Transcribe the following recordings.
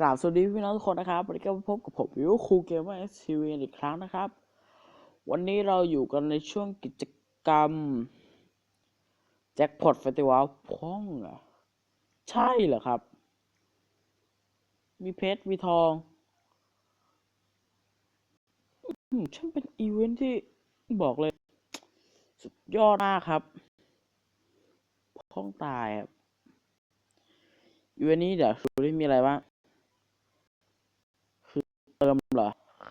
กราบสวัสดีพี่น้องทุกคนนะครับวันนี้ก็มาพบกับผมวิวคูเกมเมอร์ทีวีอีกครั้งนะครับ วันนี้เราอยู่กันในช่วงกิจกรรมแจ็คพอตเฟสติวัลพ้องเหรอใช่เหรอครับ มีเพชรมีทองอืมช่างเป็นอีเวนท์ที่บอกเลย สุดยอดมากครับพ้องตายครับอีเวนท์นี้เดี๋ยวดูได้มีอะไรบ้าง เติมเหรอ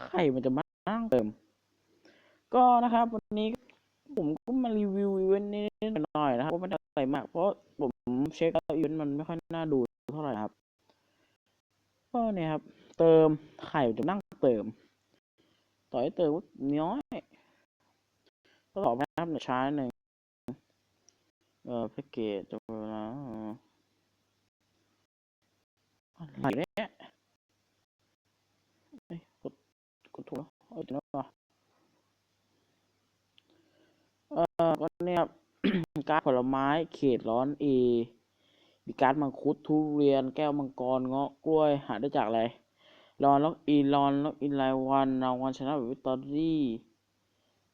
ใครมันจะมานั่งเติม ก็นะครับ วันนี้ผมก็มารีวิวอีเวนต์นี้หน่อยนะครับว่าไม่ได้อะไรมาก เพราะผมเช็คแล้วอีเวนต์มันไม่ค่อยน่าดูเท่าไหร่ครับก็เนี่ยครับ เติมใครจะนั่งเติม ต่อให้เติมน้อยก็ตอไปนะครับในช้าหนึ่งเออแพ็กเกจจะเวลาอะไรเนี่ยเอ้ยกดกด ถูกแล้วเออจริงแล้วว่ะเออก็เนี่ยการผลไม้เขตร้อนเอมีการมังคุดทุเรียนแก้วมังกรเงาะกล้วยหาได้จากอะไรรอนล็อกอินรอนล็อกอินรายวันรางวัลชนะแบบวิตอรี่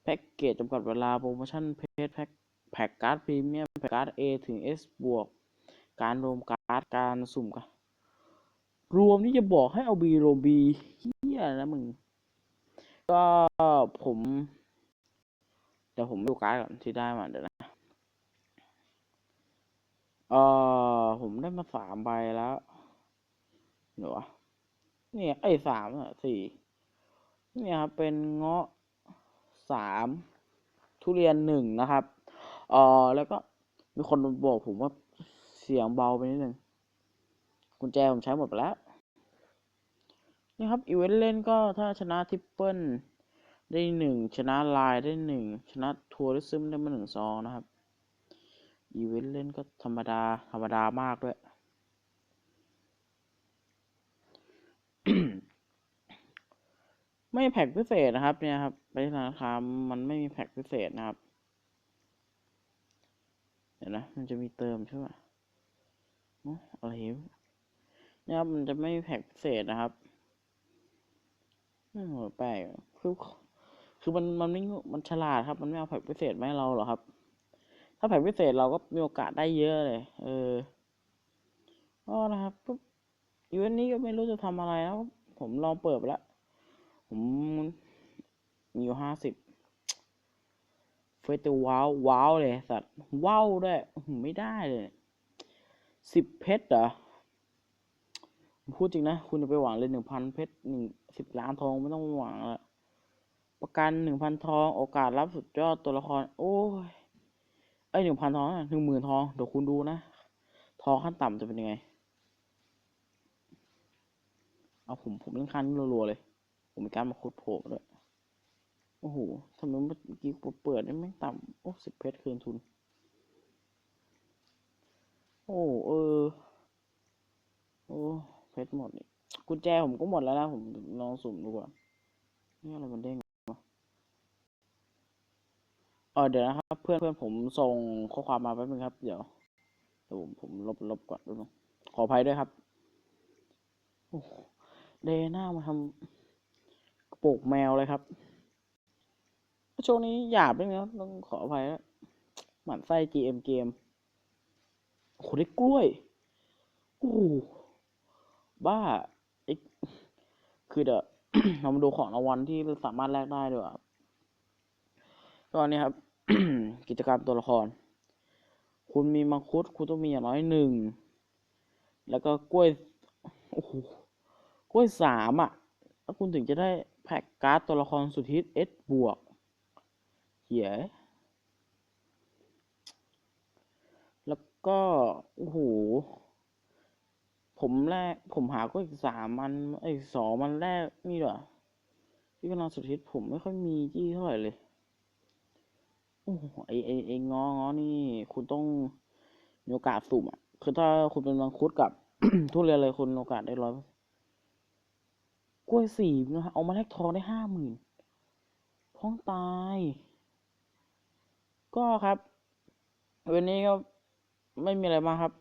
แพ็กเกจจำกัดเวลาโปรโมชั่นเพจแพ็กแพ็กการ์ดพรีเมียมแพ็กการ์ด A ถึง S บวกการรวมการ์ดการสุ่มกันรวมนี่จะบอกให้เอา B รวม B เฮียนะมึง ก็ผม เดี๋ยวผมดูการ์ดก่อนที่ได้มาเดี๋ยวนะเออผมได้มาสามใบแล้วเดี๋ยวเนี่ยไอ้สามอะสี่เนี่ยครับเป็นเงาะสามทุเรียนหนึ่งนะครับเออแล้วก็มีคนบอกผมว่าเสียงเบาไปนิดนึงกุญแจผมใช้หมดไปแล้ว นี่ครับอีเวนต์เล่นก็ถ้าชนะทริปเปิลได้หนึ่งชนะไลน์ได้หนึ่งชนะทัวริซึมได้มาหนึ่งซองนะครับอีเวนต์เล่นก็ธรรมดาธรรมดามากด้วยไม่แพ็กพิเศษนะครับ เนี่ยครับ ไปธนาคารมันไม่มีแพ็กพิเศษนะครับ เดี๋ยวนะ มันจะมีเติมใช่ไหมอ๋ออะไรวะเนี่ยครับมันจะไม่มีแพ็กพิเศษนะครับ ไม่แปลกคือคือมันมันไม่งมันฉลาดครับ มันไม่เอาแพ็กพิเศษมาให้เราหรอครับ ถ้าแพ็กพิเศษเราก็มีโอกาสได้เยอะเลย เออก็นะครับปุ๊บอีเวนต์นี้ก็ไม่รู้จะทำอะไรแล้ว ผมลองเปิดไปแล้วผมมีอยู่ห้าสิบเฟสติว้าวว้าวเลยสัตว์ว้าวด้วยไม่ได้เลยสิบเพชรเหรอ พูดจริงนะ คุณจะไปหวังเลยหนึ่งพันเพชรหนึ่งสิบล้านทองไม่ต้องหวังละประกันหนึ่งพันทอง โอกาสรับสุดยอดตัวละคร โอ้ยเอ้ยหนึ่งพันทองหนึ่งหมื่นทองเดี๋ยวคุณดูนะ ทองขั้นต่ำจะเป็นยังไง เอาผมผมเล่นคันรัวๆเลย ผมมีการมาคุดโผล่ด้วยโอ้โหทำไมเมื่อกี้กูเปิดได้ไม่ต่ำโอ้สิบเพชรคืนทุน โอ้เออ เพชรหมดนี่กุญแจผมก็หมดแล้วนะผมลองสุ่มดูก่อนนี่อะไรมันเด้งวะเออเดี๋ยวนะครับ เพื่อนเพื่อนผมส่งข้อความมาแป๊บนึงครับ เดี๋ยวเดี๋ยวผมผมลบลบก่อนดูนขออภัยด้วยครับโอ้เดน่ามาทำกระโปรงแมวเลยครับช่วงนี้หยาบด้วยนะต้องขออภัยแล้วหมันไส้ GM เกมโอ้โหได้กล้วยโอ้ บ้าไอ้คือเดี๋ยวเรามาดูของรางวัลที่สามารถแลกได้ด้วยครับตอนนี้ครับ กิจกรรมตัวละคร คุณมีมังคุดคุณต้องมีอย่างน้อยหนึ่ง แล้วก็กล้วยโอ้โหกล้วยสามอะ แล้วคุณถึงจะได้แพ็กการ์ดตัวละครสุดฮิต S บวกเหี้ยแล้วก็ โอ้โห ผมแรก ผมหาก็อีกสามมันไอ้สองมันแรกนี่เหรอที่กำลังสุดฮิตผมไม่ค่อยมีที่เท่าไหร่เลยโอ้ไอไอไององอนี่ คุณต้องมีโอกาสสุ่มอะ คือถ้าคุณเป็นมังคุดกับ ทุเรียนเลยคุณโอกาสได้ร้อยกล้วยสี่นะเอามาแลกทองได้ห้าหมื่นท้องตาย ก็ครับ วันนี้ก็ไม่มีอะไรมาครับ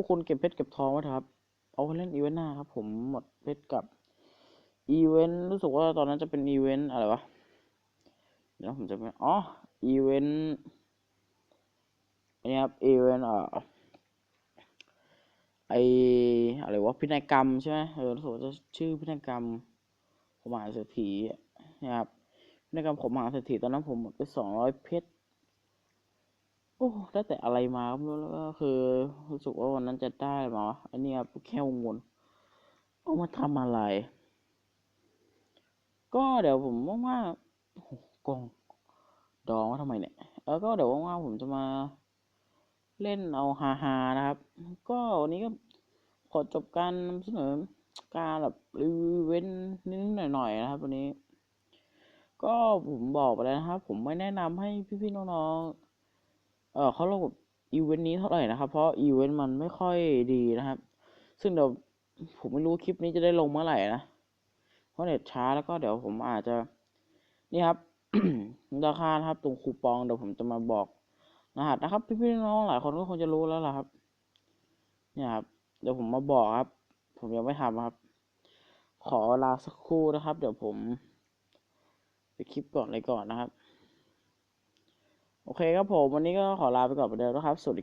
วกคุณเก็บเพชรเก็บทองไว้ครับ เอาไปเล่นอีเวนต์หน้าครับ ผมหมดเพชรกับอีเวนต์รู้สึกว่าตอนนั้นจะเป็นอีเวนต์อะไรวะเดี๋ยวผมจะไปอ๋ออีเวนต์อันนี้ครับอีเวนต์อ่อไออะไรวะพินัยกรรมใช่ไหมเออรู้สึกว่าจะชื่อพินัยกรรมผมหาเศรษฐีนะครับพินัยกรรมผมมหาเศรษฐีตอนนั้นผมหมดไปสองร้อยเพชร โอ้ได้แต่อะไรมาก็ไม่รู้แล้วก็คือรู้สึกว่าวันนั้นจะได้มาวะอันนี้ครับแค่วงวนเอามาทำอะไร ก็เดี๋ยวผมว่างๆโอ้โหกองดองไว้ทำไมเนี่ยแล้วก็เดี๋ยวว่างๆผมจะมาเล่นเอาฮาๆนะครับ ก็วันนี้ก็ขอจบการนำเสนอการแบบรีวิวเวนนิดหน่อยๆนะครับ วันนี้ ก็ผมบอกไปแล้วนะครับ ผมไม่แนะนำให้พี่ๆน้องๆ เออเขาลงแบบอีเวนต์นี้เท่าไหร่นะครับ เพราะอีเวนต์มันไม่ค่อยดีนะครับ ซึ่งเดี๋ยวผมไม่รู้คลิปนี้จะได้ลงเมื่อไหร่นะ เพราะเน็ตช้าแล้วก็เดี๋ยวผมอาจจะ นี่ครับ ราคาครับตรงคูปองเดี๋ยวผมจะมาบอกรหัสนะครับพี่ๆน้องๆหลายคนก็คงจะรู้แล้วล่ะครับ เนี่ยครับ เดี๋ยวผมมาบอกครับ ผมยังไม่ทำครับ ขอลาสักครู่นะครับ เดี๋ยวผมไปคลิปก่อนเลยก่อนนะครับ โอเคครับผม วันนี้ก็ขอลาไปก่อนเหมือนเดิมนะครับ สวัสดี